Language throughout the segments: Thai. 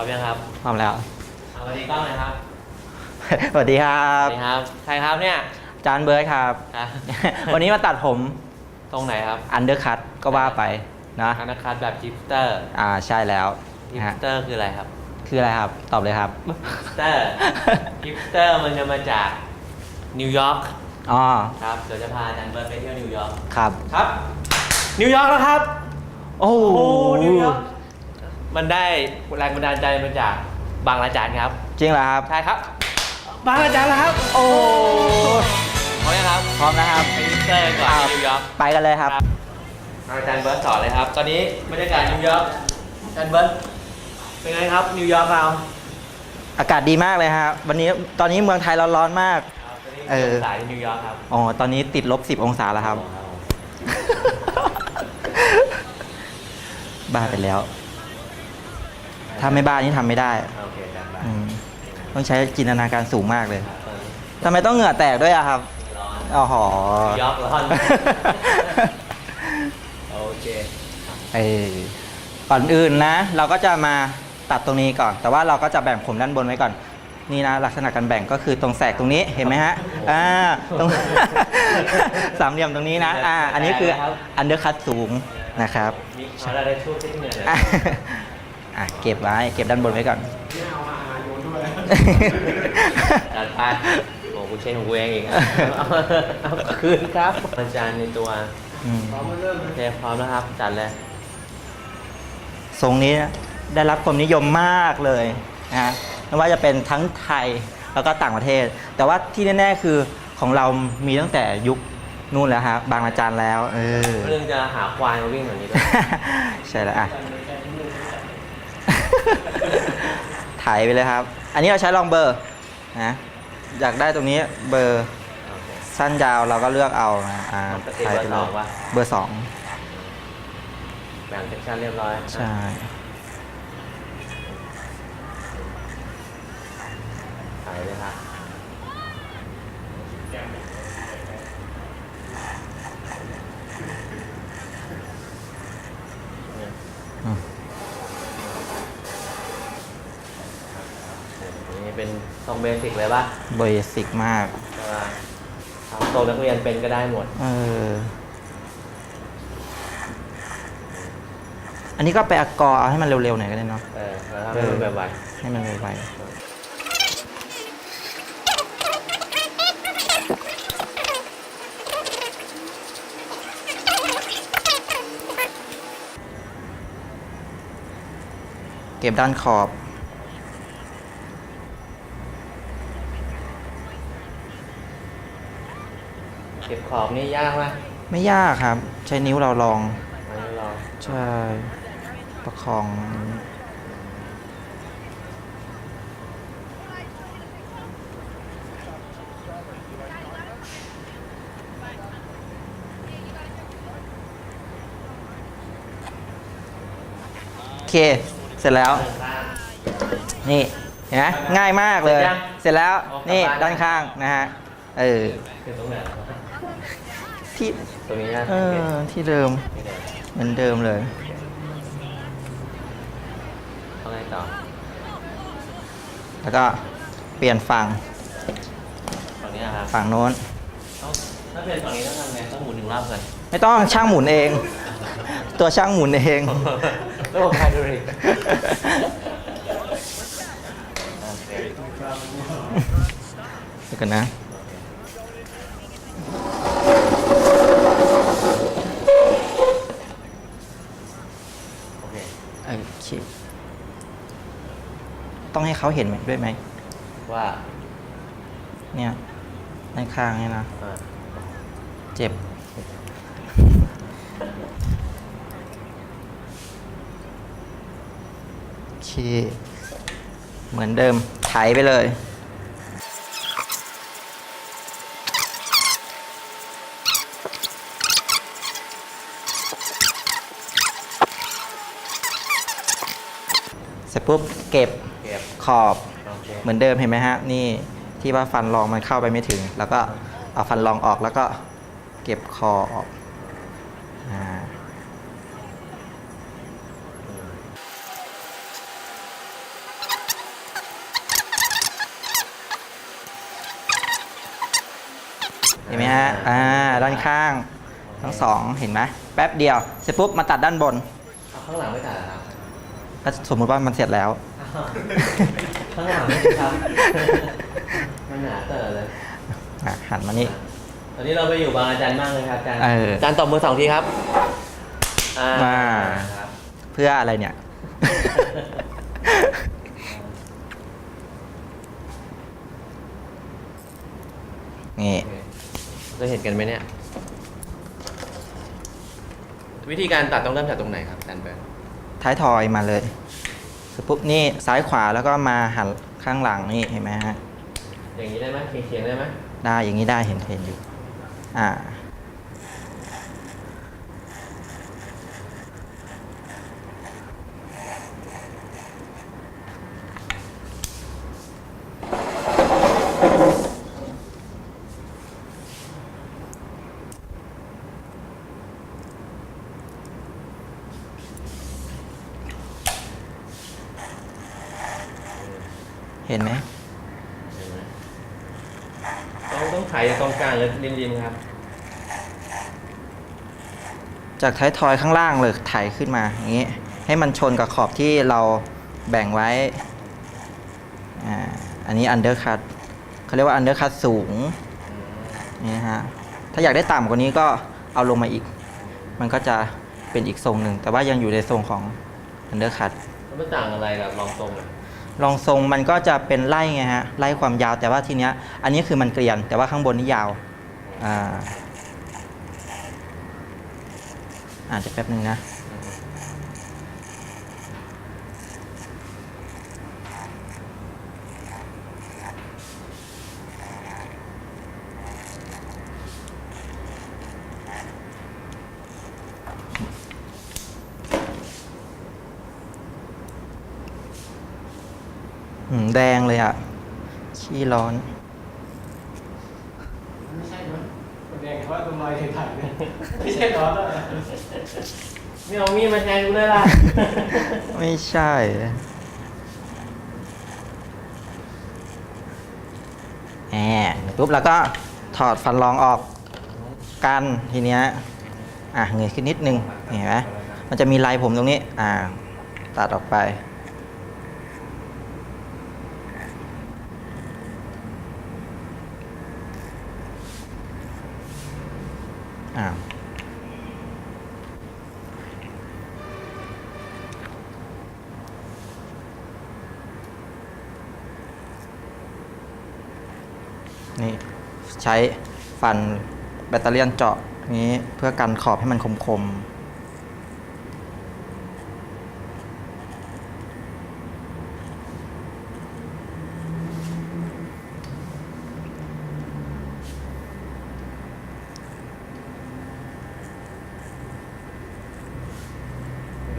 ร้อมยังครับพร้อมแล้ว เอาสวัสดีกล้องหน่อยครับสวัสดีครัสบ วัสดีครับ ใครครับเนี่ยจานเบิร์ดครับ อะวันนี้มาตัดผมตรงไหนครับอันเดอร์คัตก็ว่าไปนะธนาคารแบบจิปสเตอร์อ่าใช่แล้วจินะปฮะสเตอร์คืออะไรครับคืออะไรครับ ตอบเลยครับ จิปสเตอร์จิปสเตอร์มันจะมาจากนิวยอร์กอ๋อครับเดี๋ยวจะพาอาจารย์เบิร์ดไปเที่ยวนิวยอร์กครับ ครับ นิวยอร์กแล้วครับ โอ้โหโอ้นิวยอร์ก มันได้แรงบันดาลใจมาจากบางระจันครับจริงเหรอครับ ใช่ครับ บางระจันแล้วครับโอ้พร้อมยังครับพร้อมนะครับไปจิปสเตอร์ก่อนครับที่นิวยอร์กไปกันเลยครับ อาจารย์เบิร์ตสอนเลยครับ ตอนนี้บรรยากาศนิวยอร์กอาจารย์เบิร์ตเป็นไงครับนิวยอร์กเราอากาศดีมากเลยครับวันนี้ตอนนี้เมืองไทยร้อนๆมากครับตอนนี้เออสายนิวยอร์กครับอ๋อตอนนี้ติดลบ 10 องศาแล้วครับ บ้าไปแล้ว ถ้าไม่บ้านี่ทำไม่ได้โอเคอาจารย์ไปอืมต้องใช้จินตนาการสูงมากเลยครับตอนนี้ทำไมต้องเหงื่อแตกด้วยอะครับร้อนอ๋อหอนิวยอร์กร้อน โอเคเออก่อนอื่นนะ เราก็จะมาตัดตรงนี้ก่อน แต่ว่าเราก็จะแบ่งผมด้านบนไว้ก่อน นี่นะลักษณะการแบ่งก็คือตรงแสกตรงนี้เห็นไหมฮะอ่าตรง สามเหลี่ยมตรงนี้นะอ่าอันนี้คืออันเดอร์คัตสูงนะครับนี่เขาได้ช่วยที่เหนือเลยอะ อะเก็บไว้เก็บด้านบนไว้ก่อนจัดไปโอ้กูเช่นของกูเองอีกเอาเอาคืนครับอาจารย์ในตัวอืมโอเคพร้อมนะครับจัดเลยทรงนี้ได้รับความนิยมมากเลยนะฮะไม่ว่าจะเป็นทั้งไทยแล้วก็ต่างประเทศ แต่ว่าที่แน่ๆคือของเรามีตั้งแต่ยุคนู่นแล้วฮะบางอาจารย์แล้ว เออเรื่องจะหาควายมาวิ่งแบบนี้ด้วยใช่แล้วอะ ถ่ายไปเลยครับ อันนี้เราใช้ลองเบอร์นะอยากได้ตรงนี้เบอร์โอเคสั้นยาวเราก็เลือกเอานะอ่าปกติถ่ายไปเบอร์สองปะเบอร์สองแบ่งเซกชันเรียบร้อยใช่ถ่ายเลยครับ อืม นี่เป็นท รงเบสิกเลยป่ะเบสิกมากแต่ว่าทำทรงนักเรียนเป็นก็ได้หมด เออ อันนี้ก็ไปอักกอเอาให้มันเร็วๆหน่อยก็ได้เนาะ เออแล้วถ้าไม่เป็นแบบไหวให้มันไวๆเก็บด้านขอบ เก็บ ขอบนี่ยากไหมไม่ยากครับ ใช้นิ้วเราลองมาลองใช่ ประคองโอเค เสร็จแล้ว นี่เห็นไหมง่ายมากเลย เสร็จแล้ว นี่ด้านข้างนะฮะ เออ คือตรงไหน ที่ตรงนี้นะเออที่เดิมนี่เดี๋ยวเหมือนเดิมเลยต้องไงต่อแล้วก็เปลี่ยนฝั่งฝั่งนี้นะครับฝั่งโน้นเอ้าถ้าเป็นฝั่งนี้ต้องทำไงต้องหมุนหนึ่งรอบก่อนไม่ต้องช่างหมุนเอง ตัวช่างหมุนเองระบบไฮดรอลิกโอเคเดี๋ยวกันนะ โอเค โอเค ต้องให้เขาเห็นไหมด้วยไหมว่าเนี่ยด้านข้างเนี่ยนะอ่าเจ็บ โอเค เหมือนเดิมไถไปเลย เสร็จปุ๊บเก็บเก็บ ขอบเหมือนเดิมเห็นไหมฮะนี่ที่ว่าฟันรองมันเข้าไปไม่ถึง แล้วก็เอาฟันรองออกแล้วก็เก็บคอออกเห็นไหมฮะ อ่า ด้านข้างทั้งสองเห็นไหมแป๊บเดียว เสร็จปุ๊บมาตัดด้านบน ข้างหลังไม่ตัดนะครับ สมมติว่ามันเสร็จแล้ว ข้างหลังไม่ครับมันหนาเต๋อเลยอะหันมานี่ ตอนนี้เราไปอยู่บางอาจารย์มากเลยครับอาจารย์เอออาจารย์ตบมือสองทีครับอ่ามา ครับเพื่ออะไรเนี่ย นี่จะเห็นกันไหมเนี่ย วิธีการตัดต้องเริ่มจากตรงไหนครับอาจารย์เบิร์ดท้ายทอยมาเลยเส ร็จปุ๊บนี่ซ้ายขวาแล้วก็มาหันข้างหลังนี่เห็นไหมฮะอย่างนี้ได้ไหมเคียงๆได้ไหมได้อย่างนี้ได้เห็นเห็นอยู่อ่า เห็นไหมเห็นไหมต้องต้องไถจากตรงกลางหรือริมๆครับ จากท้ายทอยข้างล่างเลยไถขึ้นมาอย่างนี้ ให้มันชนกับขอบที่เราแบ่งไว้ อ่า อันนี้อันเดอร์คัตเขาเรียกว่าอันเดอร์คัตสูงนี่นะฮะ ถ้าอยากได้ต่ำกว่านี้ก็เอาลงมาอีก มันก็จะเป็นอีกทรงหนึ่ง แต่ว่ายังอยู่ในทรงของอันเดอร์คัตแล้วมันต่างอะไรกับรองทรงอะ ลองทรงมันก็จะเป็นไล่ไงฮะไล่ความยาวแต่ว่าทีเนี้ยอันนี้คือมันเกลียน แต่ว่าข้างบนนี่ยาวอ่าอาจจะแป๊บนึงนะ แดงเลยอะขี้ร้อน ไม่ใช่มั้ยคนแดงเพราะว่าตรงรอยถ่ายเนี่ยไม่ใช่ร้อนแล้วไม่เอามีดมาแทนกูเลยล่ะ ไม่ใช่ แหมปุ๊บแล้วก็ถอดฟันรองออกกันทีเนี้ย อะเงยขึ้นนิดนึง เห็นไหมมันจะมีลายผมตรงนี้ อ่า ตัดออกไป นี่ใช้ฟันแบตเตอรี่ยนเจาะนี้เพื่อกันขอบให้มันคมๆ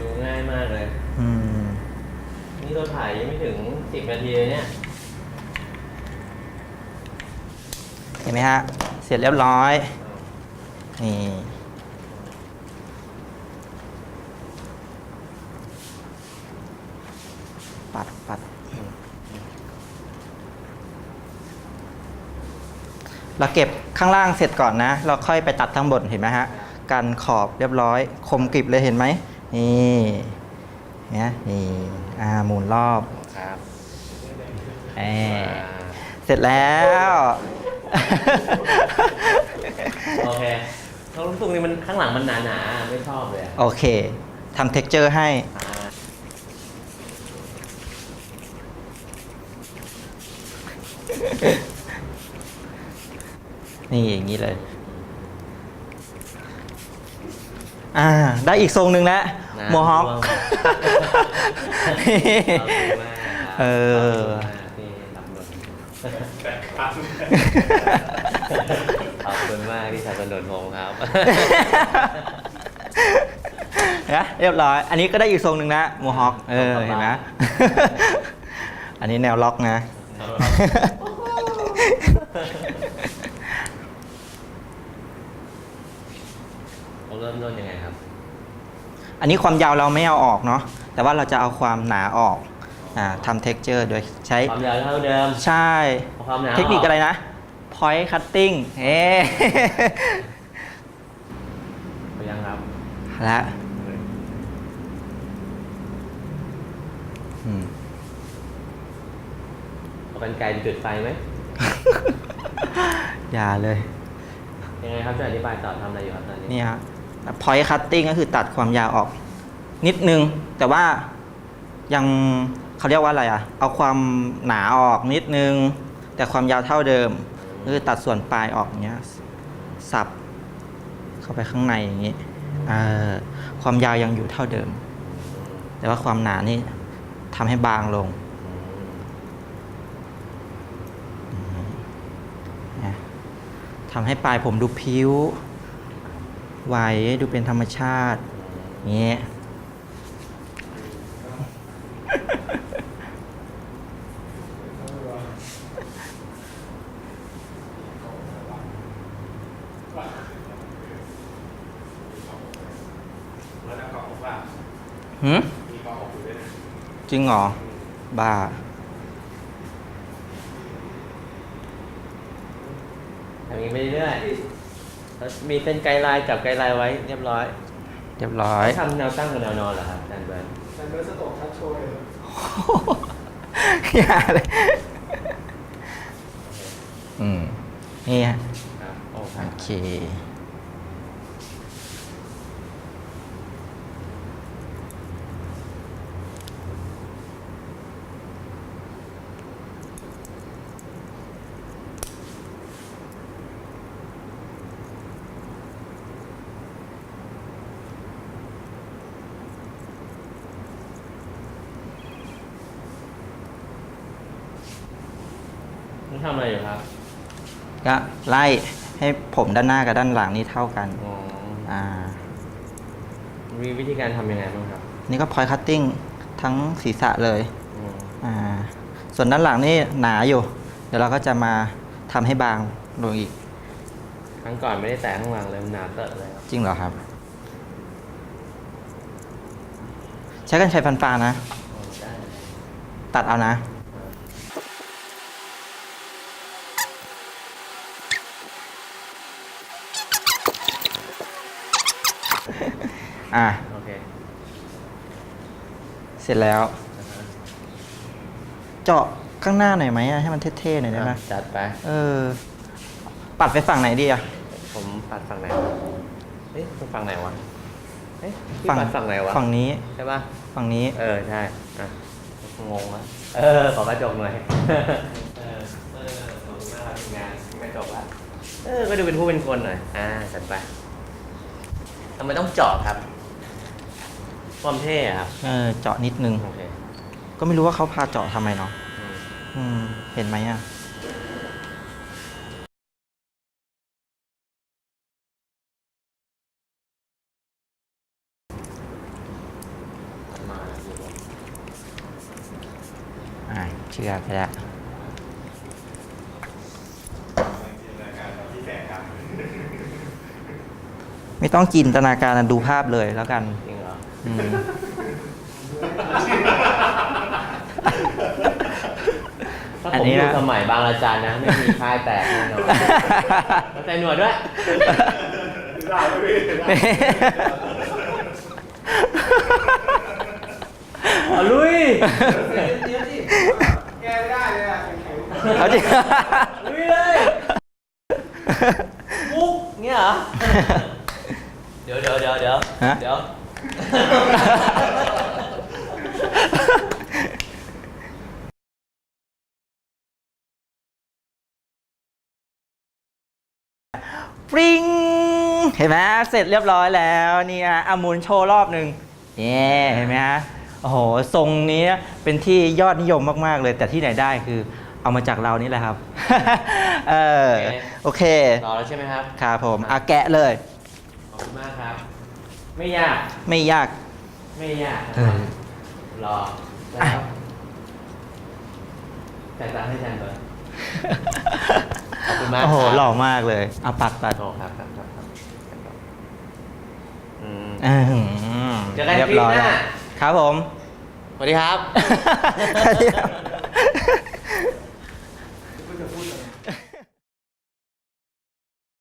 ดูง่ายมากเลย อืม นี่เราถ่ายยังไม่ถึงสิบนาทีเลยเนี่ย เห็นไหมฮะ เสร็จเรียบร้อย นี่ ปัดปัด เราเก็บข้างล่างเสร็จก่อนนะ เราค่อยไปตัดข้างบนเห็นไหมฮะกันขอบเรียบร้อย คมกริบเลยเห็นไหม นี่เนี่ยนี่อ่าหมุนรอบ ครับแอเสร็จแล้ว โอเคเขารู้สึกนี่มันข้างหลังมันหนาๆ ไม่ชอบเลยอะโอเคทำเท็กเจอร์ให้ อ่านี่อย่างนี้เลย อ่า ได้อีกทรงหนึ่งแล้วนะโมฮอค ร่วง ขอบคุณมากครับเออ ข อบคุณมากที่สนับสนุนผมครับ นะเรียบร้อย อันนี้ก็ได้อีกทรงหนึ่งนะโมฮอคเออเห็นไหม อันนี้แนวล็อกนะเราเริ่มต้นยังไงครับ อันนี้ความยาวเราไม่เอาออกเนาะแต่ว่าเราจะเอาความหนาออก อ่าทำเท็กเจอร์โดยใช้ความยาวเท่าเดิมใช่ความหนาเทคนิคอะไรนะพ point cutting เอ๊ไปยังครับและอืมเอากันไกลจุดไฟไหมอย่าเลย ยังไงครับจะอธิบายต่อทำอะไรอยู่ครับตอนนี้นี่ฮะ point cutting ก็คือตัดความยาวออก นิดนึง แต่ว่า ยังเขาเรียกว่าอะไรอะเอาความหนาออกนิดนึง แต่ความยาวเท่าเดิมคือตัดส่วนปลายออกเงี้ยสับเข้าไปข้างในอย่างนี้ความยาวยังอยู่เท่าเดิม แต่ว่าความหนานี่ทำให้บางลงทำให้ปลายผมดูพิ้ว ไหวดูเป็นธรรมชาติอย่างเงี้ย จริงเหรอ บ้าอย่างนี้ไปเรื่อยๆแล้วมีเส้นไกด์ไลน์จับไกด์ไลน์ไว้เรียบร้อยเรียบร้อย ทำแนวตั้งกับแนวนอนเหรอครับอาจารย์เบิร์นแต่เมื่อสโตกทัชโชว์เลย อย่าเลยอืมนี่ฮะครับโอ้คโอรับเค นี่ ทำอะไรอยู่ครับก็ไล่ให้ผมด้านหน้ากับด้านหลังนี่เท่ากัน อ๋ออ่า มีวิธีการทำยังไงบ้างครับนี่ก็ point cutting ทั้งศีรษะเลยอืมอ่า ส่วนด้านหลังนี่หนาอยู่ เดี๋ยวเราก็จะมาทำให้บางลงอีก ครั้งก่อนไม่ได้แตะข้างหลังเลยมันหนาเตอะเลยครับจริงเหรอครับ ใช้กันไฟฟันปลานะ อ๋อได้ตัดเอานะ อะ โอเคเสร็จแล้วอ่าฮะเจาะข้างหน้าหน่อยไหมอะให้มันเท่ๆหน่อยได้ไหมอะจัดไป เออ ปัดไปฝั่งไหนดีอะ ผมปัดฝั่งไหนวะเอ๊ะมันฝั่งไหนวะเอ๊ะพี่ฝั่ง ปัดฝั่งไหนวะ ฝั่งนี้ ใช่ป่ะฝั่งนี้ เออ ใช่อะงงวะเออ ขอกระจกหน่อย เออ เออขอบคุณมากครับทีมงานกระจกละเออ ก็ดูเป็นผู้เป็นคนหน่อย อ่าจัดไปทำไมต้องเจาะครับ ความเท่อะครับเออเจาะนิดนึง โอเคก็ไม่รู้ว่าเขาพาเจาะทำไมเนาะอืมอืม เห็นไหมอะมาดูก่อนอ่าเชื่อไปแล้วไม่ต้องจินตนาการนะดูภาพเลยแล้วกันจริงเหรออืม ถ้าอันผมนี้อยู่นะสมัยบางระจันนะ ไม่มีค่ายแตกแน่นอนแล้วใส่หนวดด้วย ได้ไหมพี่อ๋อลุยแกไม่ได้เลยอะแข็งๆเอาจริง ลุยเลยมุกเงี้ยเหรอ เดี๋ยวเดี๋ยวเดี๋ยวเดี๋ยวฮะ เดี๋ยว ปริงเห็นไหมเสร็จเรียบร้อยแล้วเนี่ยอามูลโชว์รอบหนึ่งเนี่ยเห็นไหมฮะโอ้โหทรงนี้เป็นที่ยอดนิยมมาก ๆ เลยแต่ที่ไหนได้คือเอามาจากเรานี่แหละครับ เออโอเค รอแล้วใช่ไหมครับ ครับผมอาแกะเลย ขอบคุณมากครับ ไม่ยาก ไม่ยาก ไม่ยากเออ รอแล้วแต่ตามให้แทนเบอร์ขอบคุณมากโอ้โหครับหล่อมากเลยเอาปัดปัดโอ้ครับครับครับครับอืมอื้อหือเจอกันรียบคลิปร้อยหน้าแล้วครับผม สวัสดีครับสวัสดีครับ